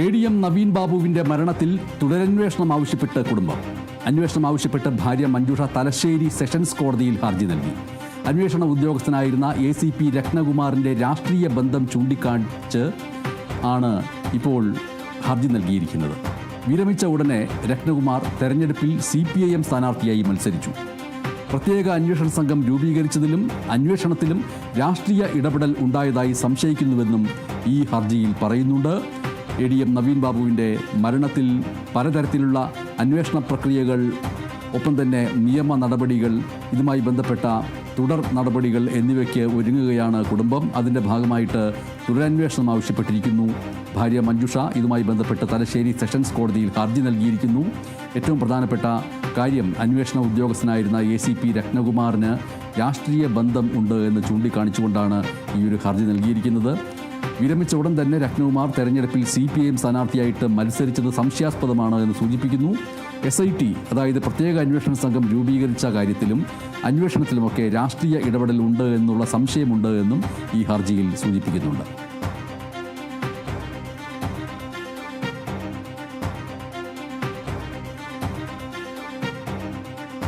A D M Naveen ബാബുവിന്റെ മരണത്തിൽ തുടരന്വേഷണം ആവശ്യപ്പെട്ട് കുടുംബം. അന്വേഷണം ആവശ്യപ്പെട്ട് ഭാര്യ മഞ്ജുഷ തലശ്ശേരി സെഷൻസ് കോടതിയിൽ ഹർജി നൽകി. അന്വേഷണ ഉദ്യോഗസ്ഥനായിരുന്ന എ സി പി രത്നകുമാറിന്റെ രാഷ്ട്രീയ ബന്ധം ചൂണ്ടിക്കാണിച്ച് ആണ് ഇപ്പോൾ ഹർജി നൽകിയിരിക്കുന്നത്. വിരമിച്ച ഉടനെ രത്നകുമാർ തെരഞ്ഞെടുപ്പിൽ സി പി ഐ എം സ്ഥാനാർത്ഥിയായി മത്സരിച്ചു. പ്രത്യേക അന്വേഷണ സംഘം രൂപീകരിച്ചതിലും അന്വേഷണത്തിലും രാഷ്ട്രീയ ഇടപെടൽ ഉണ്ടായതായി സംശയിക്കുന്നുവെന്നും ഈ ഹർജിയിൽ പറയുന്നുണ്ട്. എ ഡി എം നവീൻ ബാബുവിന്റെ മരണത്തിൽ പലതരത്തിലുള്ള അന്വേഷണ പ്രക്രിയകൾ ഒപ്പം തന്നെ നിയമ നടപടികൾ ഇതുമായി ബന്ധപ്പെട്ട തുടർ നടപടികൾ എന്നിവയ്ക്ക് ഒരുങ്ങുകയാണ് കുടുംബം. അതിന്റെ ഭാഗമായിട്ട് തുടരന്വേഷണം ആവശ്യപ്പെട്ടിരിക്കുന്നു. ഭാര്യ മഞ്ജുഷ ഇതുമായി ബന്ധപ്പെട്ട് തലശ്ശേരി സെഷൻസ് കോടതിയിൽ ഹർജി നൽകിയിരിക്കുന്നു. ഏറ്റവും പ്രധാനപ്പെട്ട കാര്യം അന്വേഷണ ഉദ്യോഗസ്ഥനായിരുന്ന എ സി പി രത്നകുമാറിന് രാഷ്ട്രീയ ബന്ധം ഉണ്ട് എന്ന് ചൂണ്ടിക്കാണിച്ചുകൊണ്ടാണ് ഈ ഒരു ഹർജി നൽകിയിരിക്കുന്നത്. വിരമിച്ച ഉടൻ തന്നെ രത്നകുമാർ തെരഞ്ഞെടുപ്പിൽ സി പി ഐ എം സ്ഥാനാർത്ഥിയായിട്ട് മത്സരിച്ചത് സംശയാസ്പദമാണ് എന്ന് സൂചിപ്പിക്കുന്നു. എസ് ഐ ടി അതായത് പ്രത്യേക അന്വേഷണ സംഘം രൂപീകരിച്ച കാര്യത്തിലും അന്വേഷണത്തിലുമൊക്കെ രാഷ്ട്രീയ ഇടപെടൽ ഉണ്ട് എന്നുള്ള സംശയമുണ്ട് എന്നും ഈ ഹർജിയിൽ സൂചിപ്പിക്കുന്നുണ്ട്.